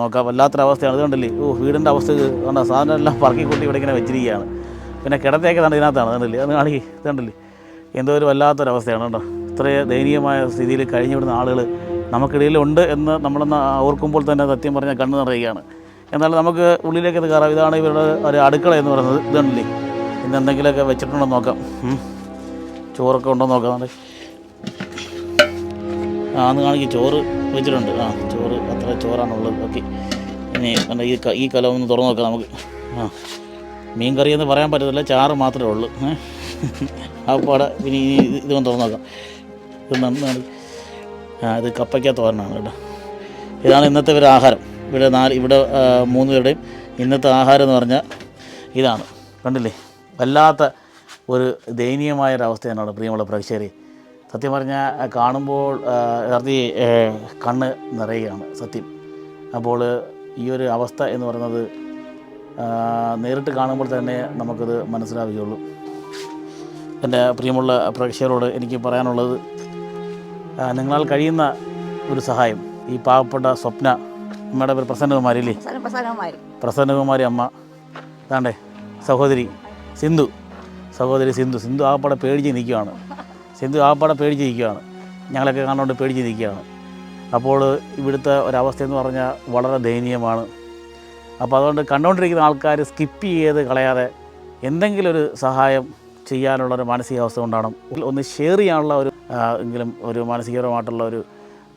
നോക്കാം. വല്ലാത്തൊരവസ്ഥയാണ് ഇത് കണ്ടില്ലേ? ഓ വീടിന്റെ അവസ്ഥ വേണ്ട സാധനം എല്ലാം പറക്കി കൂട്ടി ഇവിടെ ഇങ്ങനെ വെച്ചിരിക്കുകയാണ്. പിന്നെ കിടത്തേക്ക് തന്നെ ഇതിനകത്താണ്. കണ്ടില്ലേ? അത് കാണി കണ്ടില്ലേ? എന്തോ ഒരു വല്ലാത്തൊരവസ്ഥയാണ് കേട്ടോ ഇത്രയും ദയനീയമായ സ്ഥിതിയിൽ കഴിഞ്ഞു വിടുന്ന ആളുകൾ നമുക്കിടയിലുണ്ട് എന്ന് നമ്മളൊന്ന് ഓർക്കുമ്പോൾ തന്നെ സത്യം പറഞ്ഞാൽ കണ്ണു നിറയുകയാണ്. എന്നാൽ നമുക്ക് ഉള്ളിലേക്ക് ഇത് കയറാം. ഇതാണ് ഇവരുടെ ഒരു അടുക്കള എന്ന് പറയുന്നത്. ഇതുണ്ടല്ലേ ഇന്ന് എന്തെങ്കിലുമൊക്കെ വെച്ചിട്ടുണ്ടോ നോക്കാം. ചോറൊക്കെ ഉണ്ടോ നോക്കാം. ആ അന്ന് കാണിക്ക് ചോറ് വെച്ചിട്ടുണ്ട്. ആ ചോറ് അത്ര ചോറാണുള്ളത്. ഓക്കെ. ഇനി ഈ ഈ കലം ഒന്ന് തുറന്നു നോക്കാം നമുക്ക്. ആ മീൻ കറി എന്ന് പറയാൻ പറ്റത്തില്ല. ചാറ് മാത്രമേ ഉള്ളൂ. അവിടെ ഇനി ഇതൊന്ന് തുറന്നു നോക്കാം. ഇത് നന്നാണ് ആ ഇത് കപ്പയ്ക്ക തോരനാണ് കേട്ടോ. ഇതാണ് ഇന്നത്തെ ഒരു ആഹാരം. ഇവിടെ നാല് ഇവിടെ മൂന്ന് പേരുടെയും ഇന്നത്തെ ആഹാരം എന്ന് പറഞ്ഞാൽ ഇതാണ്. കണ്ടില്ലേ? വല്ലാത്ത ഒരു ദയനീയമായ ഒരവസ്ഥയാണ് പ്രിയമുള്ള പ്രേക്ഷകരെ. സത്യം പറഞ്ഞാൽ കാണുമ്പോൾ ഹൃദയ കണ്ണ് നിറയുകയാണ് സത്യം. അപ്പോൾ ഈ ഒരു അവസ്ഥ എന്ന് പറയുന്നത് നേരിട്ട് കാണുമ്പോൾ തന്നെ നമുക്കത് മനസ്സിലാവുകയുള്ളൂ. എന്റെ പ്രിയമുള്ള പ്രേക്ഷകരോട് എനിക്ക് പറയാനുള്ളത് നിങ്ങളാൽ കഴിയുന്ന ഒരു സഹായം. ഈ പാവപ്പെട്ട സ്വപ്ന അമ്മയുടെ പേര് പ്രസന്നകുമാരി അല്ലേ പ്രസന്നകുമാരി. അമ്മ. താണ്ടേ സഹോദരി സിന്ധു. സഹോദരി സിന്ധു. സിന്ധു ആ പടം പേടിച്ച് നിൽക്കുകയാണ്. സിന്ധു ആപ്പാടെ പേടിച്ച് നിൽക്കുകയാണ് ഞങ്ങളൊക്കെ കാണുകൊണ്ട് പേടിച്ച് അപ്പോൾ ഇവിടുത്തെ ഒരവസ്ഥ എന്ന് പറഞ്ഞാൽ വളരെ ദയനീയമാണ്. അപ്പോൾ അതുകൊണ്ട് കണ്ടുകൊണ്ടിരിക്കുന്ന ആൾക്കാർ സ്കിപ്പ് ചെയ്ത് കളയാതെ എന്തെങ്കിലും ഒരു സഹായം ചെയ്യാനുള്ള ഒരു മാനസികാവസ്ഥ കൊണ്ടാണ്. ഒന്ന് ഷെയർ ചെയ്യാനുള്ള ഒരു എങ്കിലും ഒരു മാനസികപരമായിട്ടുള്ള ഒരു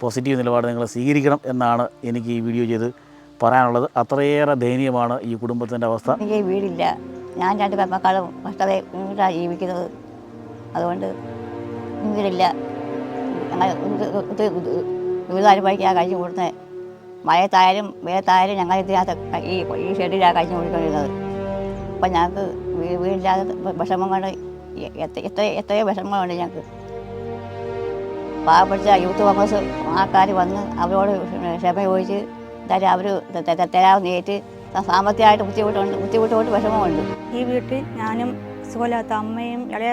പോസിറ്റീവ് നിലപാട് നിങ്ങൾ സ്വീകരിക്കണം എന്നാണ് എനിക്ക് ഈ വീഡിയോ ചെയ്ത് പറയാനുള്ളത്. അത്രയേറെ ദയനീയമാണ് ഈ കുടുംബത്തിന്റെ അവസ്ഥ. എനിക്ക് വീടില്ല. ഞാൻ രണ്ട് മക്കളും ജീവിക്കുന്നത്. അതുകൊണ്ട് വീടില്ല ഞങ്ങൾ ദുരിതം അനുഭവിക്കാൻ കഴിഞ്ഞു കൂടുന്നത് മഴയത്തായാലും വേത്തായാലും ഞങ്ങൾ ഇതിനകത്ത് ഈ ഈ ഷെഡിലാണ് കഴിഞ്ഞു കൊടുക്കുന്നത് അപ്പം ഞങ്ങൾക്ക് വീടില്ലാതെ വിഷമം കൊണ്ട് എ- എത്ര എത്ര എത്രയോ വിഷമങ്ങളുണ്ട് ഞങ്ങൾക്ക്. പാവപ്പെട്ട യൂത്ത് കോൺഗ്രസ് ആൾക്കാർ വന്ന് അവരോട് ക്ഷമ ചോദിച്ച് എന്തായാലും അവർ തരാമെന്ന് ഏറ്റ് സാമ്പത്തികമായിട്ട് ബുദ്ധിമുട്ടുണ്ട് ബുദ്ധിമുട്ടുകൊണ്ട് വിഷമമുണ്ട്. ഈ വീട്ടിൽ ഞാനും സുഖമില്ലാത്ത അമ്മയും ഇളയ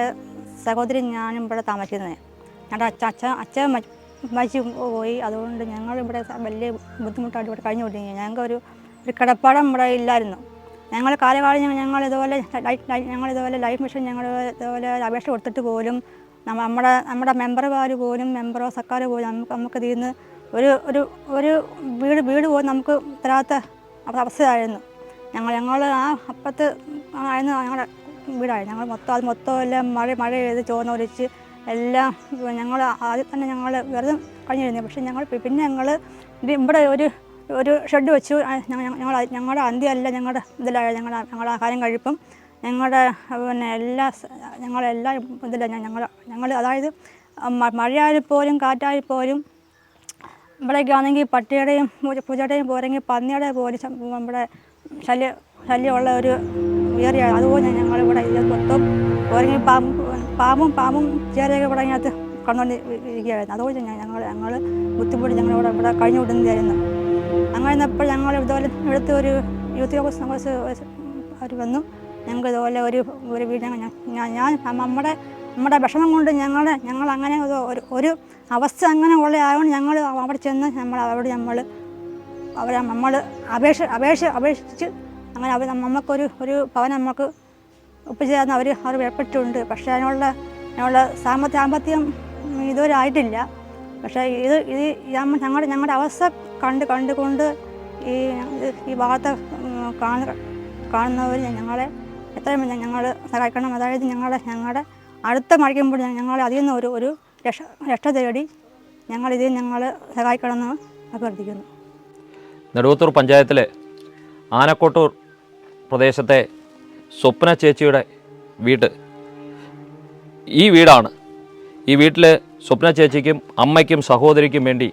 സഹോദരി ഞാനും ഇവിടെ താമസിക്കുന്നത്. ഞങ്ങളുടെ അച്ഛ അച്ഛൻ അച്ഛൻ മരിച്ചു പോയി. അതുകൊണ്ട് ഞങ്ങൾ ഇവിടെ വലിയ ബുദ്ധിമുട്ടായിട്ട് ഇവിടെ കഴിഞ്ഞു കൊണ്ടിരിക്കുക ഞങ്ങൾക്കൊരു ഒരു കിടപ്പാടം ഇവിടെ ഇല്ലായിരുന്നു. ഞങ്ങൾ കാലകാലം ഞങ്ങൾ ഇതുപോലെ ഞങ്ങളിതുപോലെ ലൈഫ് മിഷൻ ഞങ്ങൾ ഇതുപോലെ അപേക്ഷ കൊടുത്തിട്ട് പോലും നമ്മ നമ്മുടെ നമ്മുടെ മെമ്പർമാർ പോലും മെമ്പറോ സർക്കാർ പോലും നമുക്ക് നമുക്ക് ഇതിൽ നിന്ന് ഒരു ഒരു ഒരു വീട് വീട് പോലും നമുക്ക് തരാത്ത അവസ്ഥയായിരുന്നു. ഞങ്ങൾ ഞങ്ങൾ ആ അപ്പത്ത് ആയിരുന്നു ഞങ്ങളുടെ വീടായിരുന്നു ഞങ്ങൾ മൊത്തം അത് മൊത്തം എല്ലാം മഴ മഴ ചെയ്ത് ചോർന്നൊലിച്ച് എല്ലാം ഞങ്ങൾ ആദ്യം തന്നെ ഞങ്ങൾ വെറുതെ കഴിഞ്ഞിരുന്നു. പക്ഷേ ഞങ്ങൾ പിന്നെ ഞങ്ങൾ ഇവിടെ ഒരു ഒരു ഷെഡ് വെച്ചു. ഞങ്ങൾ ഞങ്ങളുടെ അന്ത്യമല്ല ഞങ്ങളുടെ ഇതിലായ ഞങ്ങളുടെ ഞങ്ങളുടെ ആഹാരം കഴിപ്പും. ഞങ്ങളുടെ പിന്നെ എല്ലാ ഞങ്ങളെല്ലാം ഇതിലാണ് ഞങ്ങൾ ഞങ്ങൾ അതായത് മഴയായാലും പോലും കാറ്റായാൽ പോലും ഇവിടേക്ക് പട്ടിയുടെയും പൂച്ചയുടെയും പോരെങ്കിൽ പന്നിയുടെ പോലും നമ്മുടെ ശല്യം ശല്യമുള്ള ഒരു ഏറിയ അതുപോലെ ഞങ്ങൾ ഇവിടെ ഇത് മൊത്തം ഓരോ പാമ്പ് പാമ്പും പാമ്പും ചേരയൊക്കെ ഇവിടെ ഇതിനകത്ത് കണ്ടുകൊണ്ട് ഇരിക്കുകയായിരുന്നു. അതുപോലെ ഞങ്ങൾ ഞങ്ങൾ ബുദ്ധിമുട്ട് ഞങ്ങൾ ഇവിടെ കഴിഞ്ഞു വിടുന്നതായിരുന്നു. അങ്ങനെ ഇപ്പോൾ ഞങ്ങൾ ഇതുപോലെ എടുത്ത് ഒരു യൂത്ത് കോൺഗ്രസ് കോൺഗ്രസ് അവർ വന്നു. ഞങ്ങൾക്ക് ഇതുപോലെ ഒരു ഒരു വീട് ഞാൻ ഞാൻ നമ്മുടെ നമ്മുടെ വിഷമം കൊണ്ട് ഞങ്ങൾ ഞങ്ങൾ അങ്ങനെ ഒരു- ഒരു അവസ്ഥ അങ്ങനെ ഉള്ള ആയതുകൊണ്ട് ഞങ്ങൾ അവിടെ ചെന്ന് നമ്മൾ അവിടെ നമ്മൾ അവരെ നമ്മൾ അപേക്ഷ അപേക്ഷ അപേക്ഷിച്ച് അങ്ങനെ അവർ നമുക്കൊരു ഒരു ഭവനം നമുക്ക് ഒപ്പിച്ചേർന്ന് അവർ അവർ വേർപ്പെട്ടുണ്ട് പക്ഷേ അതിനുള്ള അതിനുള്ള സാമ്പത്തിക സാമ്പത്തികം ഇതുവരെ ആയിട്ടില്ല. പക്ഷേ ഇത് ഇത് ഞങ്ങളുടെ ഞങ്ങളുടെ അവസ്ഥ കണ്ട് കണ്ടുകൊണ്ട് ഈ ഈ വാർത്ത കാണുന്ന കാണുന്നവർ ഞങ്ങളെ എത്രയും ഞങ്ങൾ സഹായിക്കണം. അതായത് ഞങ്ങളെ ഞങ്ങളുടെ അടുത്ത മഴയ്ക്കുമ്പോൾ ഞങ്ങളെ അതിൽ നിന്ന് ഒരു ഒരു രക്ഷ രക്ഷ തേടി ഞങ്ങളിതിൽ ഞങ്ങൾ സഹായിക്കണമെന്ന് അഭ്യർത്ഥിക്കുന്നു. നെടുവത്തൂർ പഞ്ചായത്തിലെ ആനക്കോട്ടൂർ പ്രദേശത്തെ സ്വപ്ന ചേച്ചിയുടെ വീട്. ഈ വീടാണ്. ഈ വീട്ടിൽ സ്വപ്ന ചേച്ചിക്കും അമ്മയ്ക്കും സഹോദരിക്കും വേണ്ടി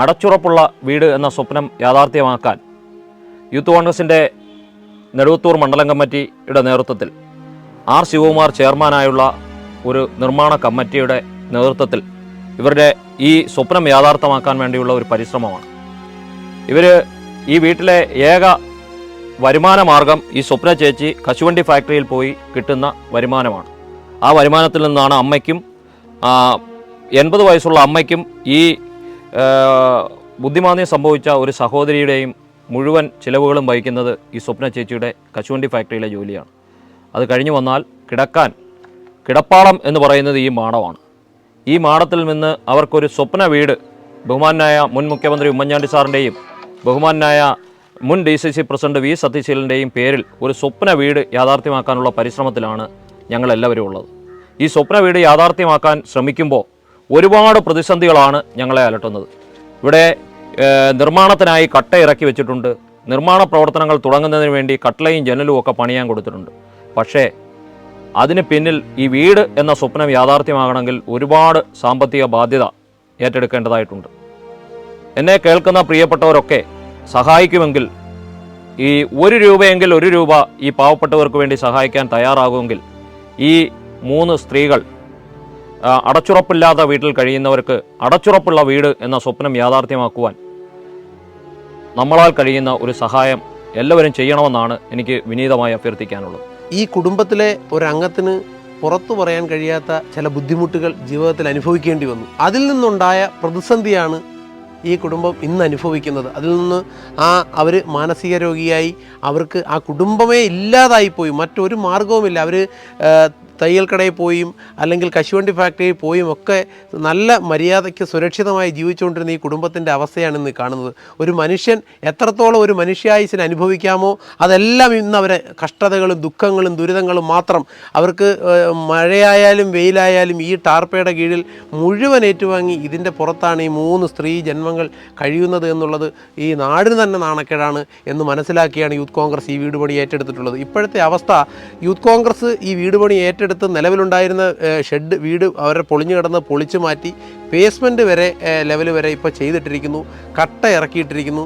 അടച്ചുറപ്പുള്ള വീട് എന്ന സ്വപ്നം യാഥാർത്ഥ്യമാക്കാൻ യൂത്ത് കോൺഗ്രസിന്റെ നെടുവത്തൂർ മണ്ഡലം കമ്മിറ്റിയുടെ നേതൃത്വത്തിൽ ആർ ശിവകുമാർ ചെയർമാനായുള്ള ഒരു നിർമ്മാണ കമ്മിറ്റിയുടെ നേതൃത്വത്തിൽ ഇവരുടെ ഈ സ്വപ്നം യാഥാർത്ഥ്യമാക്കാൻ വേണ്ടിയുള്ള ഒരു പരിശ്രമമാണ്. ഇവർ ഈ വീട്ടിലെ ഏക വരുമാന മാർഗം ഈ സ്വപ്ന ചേച്ചി കശുവണ്ടി ഫാക്ടറിയിൽ പോയി കിട്ടുന്ന വരുമാനമാണ്. ആ വരുമാനത്തിൽ നിന്നാണ് അമ്മയ്ക്കും എൺപത് വയസ്സുള്ള അമ്മയ്ക്കും ഈ ബുദ്ധിമാന്ദ്യം സംഭവിച്ച ഒരു സഹോദരിയുടെയും മുഴുവൻ ചിലവുകളും വഹിക്കുന്നത് ഈ സ്വപ്ന ചേച്ചിയുടെ കശുവണ്ടി ഫാക്ടറിയിലെ ജോലിയാണ്. അത് കഴിഞ്ഞു വന്നാൽ കിടക്കാൻ കിടപ്പാളം എന്ന് പറയുന്നത് ഈ മാടമാണ്. ഈ മാടത്തിൽ നിന്ന് അവർക്കൊരു സ്വപ്ന വീട് ബഹുമാനായ മുൻ മുഖ്യമന്ത്രി ഉമ്മൻചാണ്ടി സാറിന്റെയും ബഹുമാനായ മുൻ D C C president V സത്യശീലന്റെയും പേരിൽ ഒരു സ്വപ്ന വീട് യാഥാർത്ഥ്യമാക്കാനുള്ള പരിശ്രമത്തിലാണ് ഞങ്ങളെല്ലാവരും ഉള്ളത്. ഈ സ്വപ്ന വീട് യാഥാർത്ഥ്യമാക്കാൻ ശ്രമിക്കുമ്പോൾ ഒരുപാട് പ്രതിസന്ധികളാണ് ഞങ്ങളെ അലട്ടുന്നത്. ഇവിടെ നിർമ്മാണത്തിനായി കട്ട ഇറക്കി വെച്ചിട്ടുണ്ട്. നിർമ്മാണ പ്രവർത്തനങ്ങൾ തുടങ്ങുന്നതിന് വേണ്ടി കട്ടളയും ജനലും ഒക്കെ പണിയാൻ കൊടുത്തിട്ടുണ്ട്. പക്ഷേ അതിന് പിന്നിൽ ഈ വീട് എന്ന സ്വപ്നം യാഥാർത്ഥ്യമാകണമെങ്കിൽ ഒരുപാട് സാമ്പത്തിക ബാധ്യത ഏറ്റെടുക്കേണ്ടതായിട്ടുണ്ട്. എന്നെ കേൾക്കുന്ന പ്രിയപ്പെട്ടവരൊക്കെ സഹായിക്കുമെങ്കിൽ ഈ ഒരു രൂപയെങ്കിൽ ഒരു രൂപ ഈ പാവപ്പെട്ടവർക്ക് വേണ്ടി സഹായിക്കാൻ തയ്യാറാകുമെങ്കിൽ ഈ മൂന്ന് സ്ത്രീകൾ അടച്ചുറപ്പില്ലാത്ത വീട്ടിൽ കഴിയുന്നവർക്ക് അടച്ചുറപ്പുള്ള വീട് എന്ന സ്വപ്നം യാഥാർത്ഥ്യമാക്കുവാൻ നമ്മളാൽ കഴിയുന്ന ഒരു സഹായം എല്ലാവരും ചെയ്യണമെന്നാണ് എനിക്ക് വിനീതമായി അഭ്യർത്ഥിക്കാനുള്ളത്. ഈ കുടുംബത്തിലെ ഒരംഗത്തിന് പുറത്തു പറയാൻ കഴിയാത്ത ചില ബുദ്ധിമുട്ടുകൾ ജീവിതത്തിൽ അനുഭവിക്കേണ്ടി വന്നു. അതിൽ നിന്നുണ്ടായ പ്രതിസന്ധിയാണ് ഈ കുടുംബം ഇന്ന് അനുഭവിക്കുന്നത്. അതിൽ നിന്ന് ആ അവർ മാനസിക രോഗിയായി അവർക്ക് ആ കുടുംബമേ ഇല്ലാതായിപ്പോയി മറ്റൊരു മാർഗവുമില്ല അവർ തയ്യൽ കടയിൽ പോയും അല്ലെങ്കിൽ കശുവണ്ടി ഫാക്ടറിയിൽ പോയും ഒക്കെ നല്ല മര്യാദയ്ക്ക് സുരക്ഷിതമായി ജീവിച്ചുകൊണ്ടിരുന്ന ഈ കുടുംബത്തിന്റെ അവസ്ഥയാണ് ഇന്ന് കാണുന്നത്. ഒരു മനുഷ്യൻ എത്രത്തോളം ഒരു മനുഷ്യായുസിന് അനുഭവിക്കാമോ അതെല്ലാം ഇന്ന് അവരെ കഷ്ടതകളും ദുഃഖങ്ങളും ദുരിതങ്ങളും മാത്രം അവർക്ക് മഴയായാലും വെയിലായാലും ഈ ടാർപ്പയുടെ കീഴിൽ മുഴുവൻ ഏറ്റുവാങ്ങി ഇതിന്റെ പുറത്താണ് ഈ മൂന്ന് സ്ത്രീ ജന്മങ്ങൾ കഴിയുന്നത് എന്നുള്ളത് ഈ നാടിന് തന്നെ നാണക്കേടാണ് എന്ന് മനസ്സിലാക്കിയാണ് യൂത്ത് കോൺഗ്രസ് ഈ വീട് പണി ഏറ്റെടുത്തിട്ടുള്ളത്. ഇപ്പോഴത്തെ അവസ്ഥ യൂത്ത് കോൺഗ്രസ് ഈ വീട് പണി ഏറ്റെടുത്ത് നിലവിലുണ്ടായിരുന്ന ഷെഡ് വീട് അവരെ പൊളിഞ്ഞു കിടന്ന് പൊളിച്ചു മാറ്റി ബേസ്മെന്റ് വരെ ലെവൽ വരെ ഇപ്പോൾ ചെയ്തിട്ടിരിക്കുന്നു. കട്ട ഇറക്കിയിട്ടിരിക്കുന്നു.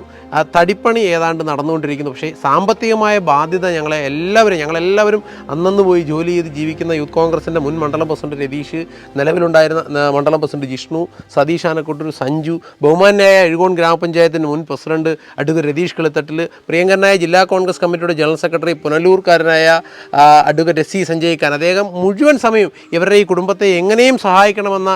തടിപ്പണി ഏതാണ്ട് നടന്നുകൊണ്ടിരിക്കുന്നു. പക്ഷേ സാമ്പത്തികമായ ബാധ്യത ഞങ്ങളെ എല്ലാവരും ഞങ്ങളെല്ലാവരും അന്നന്ന് പോയി ജോലി ചെയ്ത് ജീവിക്കുന്ന യൂത്ത് കോൺഗ്രസിന്റെ മുൻ മണ്ഡലം പ്രസിഡന്റ് രതീഷ് നിലവിലുണ്ടായിരുന്ന മണ്ഡലം പ്രസിഡന്റ് ജിഷ്ണു സതീഷ് ആനക്കൊട്ടൂർ സഞ്ജു ബഹുമാനായ എഴുകോൺ ഗ്രാമപഞ്ചായത്തിന്റെ മുൻ പ്രസിഡന്റ് അഡ്വക്കേറ്റ് രതീഷ് കിളിത്തട്ടിൽ പ്രിയങ്കരനായ ജില്ലാ കോൺഗ്രസ് കമ്മിറ്റിയുടെ general secretary പുനലൂർക്കാരനായ advocate S C Sanjay Khan. അദ്ദേഹം മുഴുവൻ സമയം ഇവരുടെ ഈ കുടുംബത്തെ എങ്ങനെയും സഹായിക്കണമെന്ന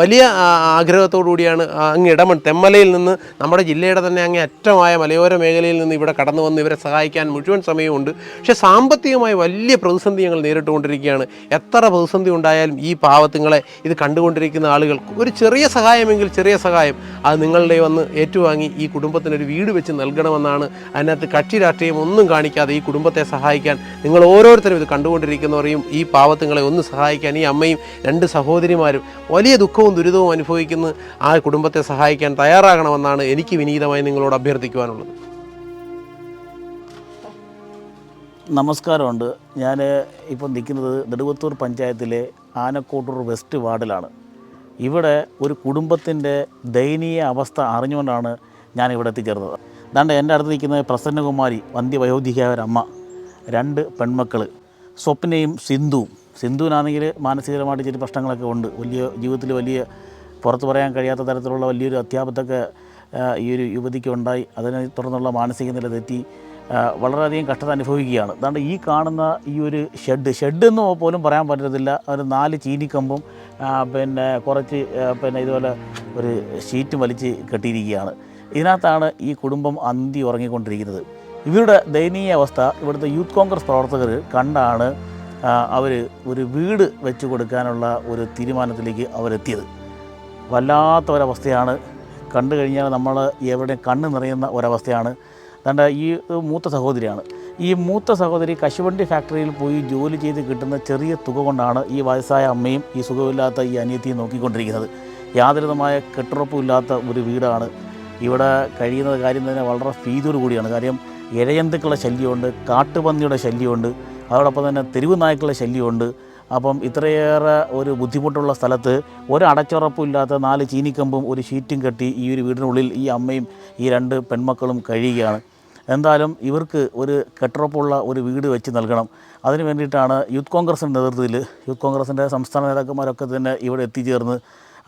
വലിയ ആ, ആഗ്രഹത്തോടു കൂടിയാണ് ആ, അങ്ങ് ഇടമൺ തെമ്മലയിൽ നിന്ന് നമ്മുടെ ജില്ലയുടെ തന്നെ അങ്ങേ അറ്റമായ മലയോര മേഖലയിൽ നിന്ന് ഇവിടെ കടന്നു വന്ന് ഇവരെ സഹായിക്കാൻ മുഴുവൻ സമയമുണ്ട് പക്ഷേ സാമ്പത്തികമായി വലിയ പ്രതിസന്ധി ഞങ്ങൾ നേരിട്ടുകൊണ്ടിരിക്കുകയാണ്. എത്ര പ്രതിസന്ധി ഉണ്ടായാലും ഈ പാവത്തുങ്ങളെ ഇത് കണ്ടുകൊണ്ടിരിക്കുന്ന ആളുകൾ ഒരു ചെറിയ സഹായമെങ്കിൽ ചെറിയ സഹായം അത് നിങ്ങളുടെ വന്ന് ഏറ്റുവാങ്ങി ഈ കുടുംബത്തിനൊരു വീട് വെച്ച് നൽകണമെന്നാണ് അതിനകത്ത് കക്ഷി രാഷ്ട്രീയം ഒന്നും കാണിക്കാതെ ഈ കുടുംബത്തെ സഹായിക്കാൻ നിങ്ങൾ ഓരോരുത്തരും ഇത് കണ്ടുകൊണ്ടിരിക്കുന്നവരെയും ഈ പാവത്തുങ്ങളെ ഒന്ന് സഹായിക്കാൻ ഈ അമ്മയും രണ്ട് സഹോദരിമാരും വലിയ ദുഃഖവും ദുരിതവും അനുഭവിക്കുന്ന ആ കുടുംബത്തെ സഹായിക്കാൻ തയ്യാറാകണമെന്നാണ് എനിക്ക് വിനീതമായി നിങ്ങളോട് അഭ്യർത്ഥിക്കുവാനുള്ളത്. നമസ്കാരമുണ്ട്. ഞാൻ ഇപ്പം നിൽക്കുന്നത് നെടുവത്തൂർ പഞ്ചായത്തിലെ ആനക്കോട്ടൂർ വെസ്റ്റ് വാർഡിലാണ്. ഇവിടെ ഒരു കുടുംബത്തിന്റെ ദയനീയ അവസ്ഥ അറിഞ്ഞുകൊണ്ടാണ് ഞാൻ ഇവിടെ എത്തിച്ചേർന്നത്. അതാണ്ട് എന്റെ അടുത്ത് നിൽക്കുന്നത് പ്രസന്നകുമാരി വന്ധ്യവയോധികയായ ഒരമ്മ രണ്ട് പെൺമക്കൾ സ്വപ്നയും സിന്ധുവും. സിന്ധുവിനാണെങ്കിൽ മാനസികപരമായിട്ട് ചില പ്രശ്നങ്ങളൊക്കെ ഉണ്ട്. വലിയ ജീവിതത്തിൽ വലിയ പുറത്ത് പറയാൻ കഴിയാത്ത തരത്തിലുള്ള വലിയൊരു അത്യാപത്തൊക്കെ ഈ ഒരു യുവതിക്ക് ഉണ്ടായി. അതിനെ തുടർന്നുള്ള മാനസിക നില തെറ്റി വളരെയധികം കഷ്ടത അനുഭവിക്കുകയാണ്. അതുകൊണ്ട് ഈ കാണുന്ന ഈ ഒരു ഷെഡ് ഷെഡ് എന്ന് പോലും പറയാൻ പറ്റത്തില്ല. ഒരു നാല് ചീനിക്കമ്പും പിന്നെ കുറച്ച് പിന്നെ ഇതുപോലെ ഒരു ഷീറ്റ് വലിച്ച് കെട്ടിയിരിക്കുകയാണ്. ഇതിനകത്താണ് ഈ കുടുംബം അന്തി ഉറങ്ങിക്കൊണ്ടിരിക്കുന്നത്. ഇവരുടെ ദയനീയ അവസ്ഥ ഇവിടുത്തെ യൂത്ത് കോൺഗ്രസ് പ്രവർത്തകർ കണ്ടാണ് അവർ ഒരു വീട് വെച്ചു കൊടുക്കാനുള്ള ഒരു തീരുമാനത്തിലേക്ക് അവരെത്തിയത്. വല്ലാത്ത ഒരവസ്ഥയാണ് കണ്ടു കഴിഞ്ഞാൽ നമ്മൾ എവിടെ കണ്ണ് നിറയുന്ന ഒരവസ്ഥയാണ്. അതുകൊണ്ട് ഈ മൂത്ത സഹോദരിയാണ്. ഈ മൂത്ത സഹോദരി കശുവണ്ടി ഫാക്ടറിയിൽ പോയി ജോലി ചെയ്ത് കിട്ടുന്ന ചെറിയ തുക കൊണ്ടാണ് ഈ വയസ്സായ അമ്മയും ഈ സുഖമില്ലാത്ത ഈ അനിയത്തിയും നോക്കിക്കൊണ്ടിരിക്കുന്നത്. യാതൊരുതമായ കെട്ടുറപ്പുമില്ലാത്ത ഒരു വീടാണ്. ഇവിടെ കഴിയുന്ന കാര്യം തന്നെ വളരെ ഭീതിയോട് കൂടിയാണ്. കാര്യം ഇഴജന്തുക്കളുടെ ശല്യമുണ്ട് കാട്ടുപന്നിയുടെ ശല്യമുണ്ട്. അതോടൊപ്പം തന്നെ തെരുവ് നായ്ക്കളുടെ ശല്യമുണ്ട്. അപ്പം ഇത്രയേറെ ഒരു ബുദ്ധിമുട്ടുള്ള സ്ഥലത്ത് ഒരു അടച്ചുറപ്പുമില്ലാത്ത നാല് ചീനിക്കമ്പും ഒരു ഷീറ്റും കെട്ടി ഈ ഒരു വീടിനുള്ളിൽ ഈ അമ്മയും ഈ രണ്ട് പെൺമക്കളും കഴിയുകയാണ്. എന്തായാലും ഇവർക്ക് ഒരു കെട്ടുറപ്പുള്ള ഒരു വീട് വെച്ച് നൽകണം. അതിന് വേണ്ടിയിട്ടാണ് യൂത്ത് കോൺഗ്രസിന്റെ നേതൃത്വത്തിൽ യൂത്ത് കോൺഗ്രസിന്റെ സംസ്ഥാന നേതാക്കന്മാരൊക്കെ തന്നെ ഇവിടെ എത്തിച്ചേർന്ന്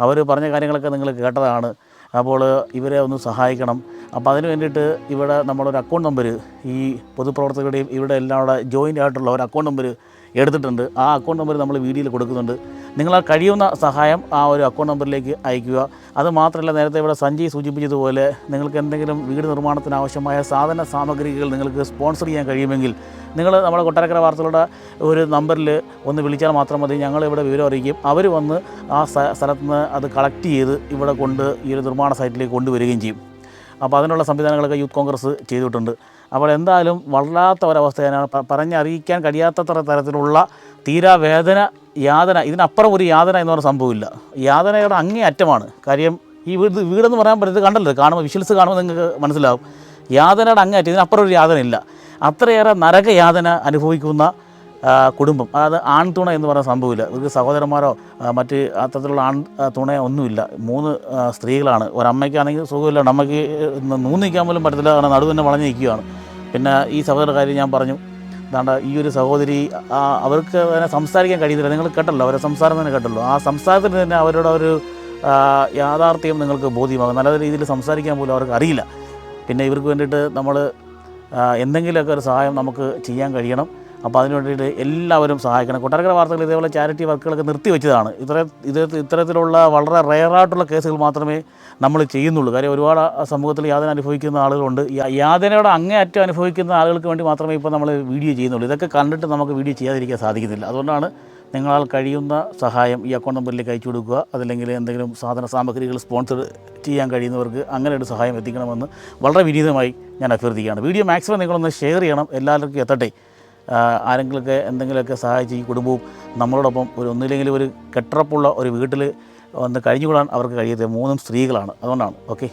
അവർ പറഞ്ഞ കാര്യങ്ങളൊക്കെ നിങ്ങൾ കേട്ടതാണ്. അപ്പോൾ ഇവരെ ഒന്ന് സഹായിക്കണം. അപ്പോൾ അതിന് വേണ്ടിയിട്ട് ഇവിടെ നമ്മളൊരു അക്കൗണ്ട് നമ്പർ ഈ പൊതുപ്രവർത്തകരുടെയും ഇവിടെ എല്ലാം കൂടെ ജോയിന്റ് ആയിട്ടുള്ള ഒരു അക്കൗണ്ട് നമ്പർ എടുത്തിട്ടുണ്ട്. ആ അക്കൗണ്ട് നമ്പർ നമ്മൾ വീഡിയോയിൽ കൊടുക്കുന്നുണ്ട്. നിങ്ങളാൽ കഴിയുന്ന സഹായം ആ ഒരു അക്കൗണ്ട് നമ്പറിലേക്ക് അയക്കുക. അതുമാത്രമല്ല നേരത്തെ ഇവിടെ സഞ്ജയ് സൂചിപ്പിച്ചതുപോലെ നിങ്ങൾക്ക് എന്തെങ്കിലും വീട് നിർമ്മാണത്തിന് ആവശ്യമായ സാധന സാമഗ്രികൾ നിങ്ങൾക്ക് സ്പോൺസർ ചെയ്യാൻ കഴിയുമെങ്കിൽ നിങ്ങൾ നമ്മുടെ കൊട്ടാരക്കര വാർത്തകളുടെ ഒരു നമ്പറിൽ ഒന്ന് വിളിച്ചാൽ മാത്രം മതി. ഞങ്ങൾ ഇവിടെ വിവരം അറിയിക്കും. അവർ വന്ന് ആ സ്ഥ- സ്ഥലത്ത് നിന്ന് അത് കളക്ട് ചെയ്ത് ഇവിടെ കൊണ്ട് ഈ ഒരു നിർമ്മാണ സൈറ്റിലേക്ക് കൊണ്ടുവരികയും ചെയ്യും. അപ്പോൾ അതിനുള്ള സംവിധാനങ്ങളൊക്കെ യൂത്ത് കോൺഗ്രസ് ചെയ്തിട്ടുണ്ട്. അപ്പോൾ എന്തായാലും വല്ലാത്ത ഒരവസ്ഥയാണ് പറഞ്ഞറിയിക്കാൻ കഴിയാത്തത്ര തരത്തിലുള്ള തീരാവേദന യാതന ഇതിനപ്പുറം ഒരു യാതന എന്ന് പറഞ്ഞ സംഭവമില്ല. യാതനയുടെ അങ്ങേ അറ്റമാണ് കാര്യം ഈ വീട് വീടെന്ന് പറയാൻ പറ്റുന്നത് കണ്ടല്ലോ കാണുമ്പോൾ വിഷ്വൽസ് കാണുമ്പോൾ നിങ്ങൾക്ക് മനസ്സിലാവും. യാതനയുടെ അങ്ങേ അറ്റം ഇതിനപ്പുറം ഒരു ഇല്ല അത്രയേറെ നരകയാതന അനുഭവിക്കുന്ന കുടുംബം. അതായത് ആൺതുണ എന്ന് പറയുന്ന സംഭവമില്ല. ഇവർക്ക് സഹോദരന്മാരോ മറ്റ് അത്തരത്തിലുള്ള ആൺ തുണ ഒന്നുമില്ല. മൂന്ന് സ്ത്രീകളാണ്. ഒരമ്മയ്ക്കാണെങ്കിൽ സുഖമില്ല അമ്മയ്ക്ക് നൂന്ന് നിൽക്കാൻ പോലും പറ്റത്തില്ല. കാരണം നടുവ് തന്നെ വളഞ്ഞ് നിൽക്കുകയാണ്. പിന്നെ ഈ സഹോദര കാര്യം ഞാൻ പറഞ്ഞു. അതാണ്ട് ഈ ഒരു സഹോദരി അവർക്ക് തന്നെ സംസാരിക്കാൻ കഴിയുന്നില്ല. നിങ്ങൾ കേട്ടല്ലോ അവരെ സംസാരം തന്നെ കേട്ടല്ലോ. ആ സംസാരത്തിന് തന്നെ അവരുടെ ഒരു യാഥാർത്ഥ്യം നിങ്ങൾക്ക് ബോധ്യമാകും. നല്ല രീതിയിൽ സംസാരിക്കാൻ പോലും അവർക്ക് അറിയില്ല. പിന്നെ ഇവർക്ക് വേണ്ടിയിട്ട് നമ്മൾ എന്തെങ്കിലുമൊക്കെ ഒരു സഹായം നമുക്ക് ചെയ്യാൻ കഴിയണം. അപ്പോൾ അതിന് വേണ്ടിയിട്ട് എല്ലാവരും സഹായിക്കണം. കൊട്ടാരക്കര വാർത്തകൾ ഇതേപോലെ ചാരിറ്റി വർക്കുകളൊക്കെ നിർത്തിവെച്ചതാണ് ഇത്ര ഇത് ഇത്തരത്തിലുള്ള വളരെ റെയറായിട്ടുള്ള കേസുകൾ മാത്രമേ നമ്മൾ ചെയ്യുന്നുള്ളൂ. കാര്യം ഒരുപാട് സമൂഹത്തിൽ യാതന അനുഭവിക്കുന്ന ആളുകളുണ്ട്. യാതനയോടെ അങ്ങേയറ്റം അനുഭവിക്കുന്ന ആളുകൾക്ക് വേണ്ടി മാത്രമേ ഇപ്പോൾ നമ്മൾ വീഡിയോ ചെയ്യുന്നുള്ളൂ. ഇതൊക്കെ കണ്ടിട്ട് നമുക്ക് വീഡിയോ ചെയ്യാതിരിക്കാൻ സാധിക്കുന്നില്ല. അതുകൊണ്ടാണ് നിങ്ങളാൽ കഴിയുന്ന സഹായം ഈ അക്കൗണ്ട് നമ്പറിലേക്ക് അയച്ചു കൊടുക്കുക. അതല്ലെങ്കിൽ എന്തെങ്കിലും സാധന സാമഗ്രികൾ സ്പോൺസർ ചെയ്യാൻ കഴിയുന്നവർക്ക് അങ്ങനെ ഒരു സഹായം എത്തിക്കണമെന്ന് വളരെ വിനീതമായി ഞാൻ അഭ്യർത്ഥിക്കുകയാണ്. വീഡിയോ മാക്സിമം നിങ്ങളൊന്ന് ഷെയർ ചെയ്യണം. എല്ലാവർക്കും എത്തട്ടെ. ആരെങ്കിലുമൊക്കെ എന്തെങ്കിലുമൊക്കെ സഹായിച്ച് ഈ കുടുംബവും നമ്മളോടൊപ്പം ഒരു ഒന്നില്ലെങ്കിലും ഒരു കെട്ടുറപ്പുള്ള ഒരു വീട്ടിൽ വന്ന് കഴിഞ്ഞുകൂടാൻ അവർക്ക് കഴിയത്തില്ല മൂന്നും സ്ത്രീകളാണ്. അതുകൊണ്ടാണ്. ഓക്കെ?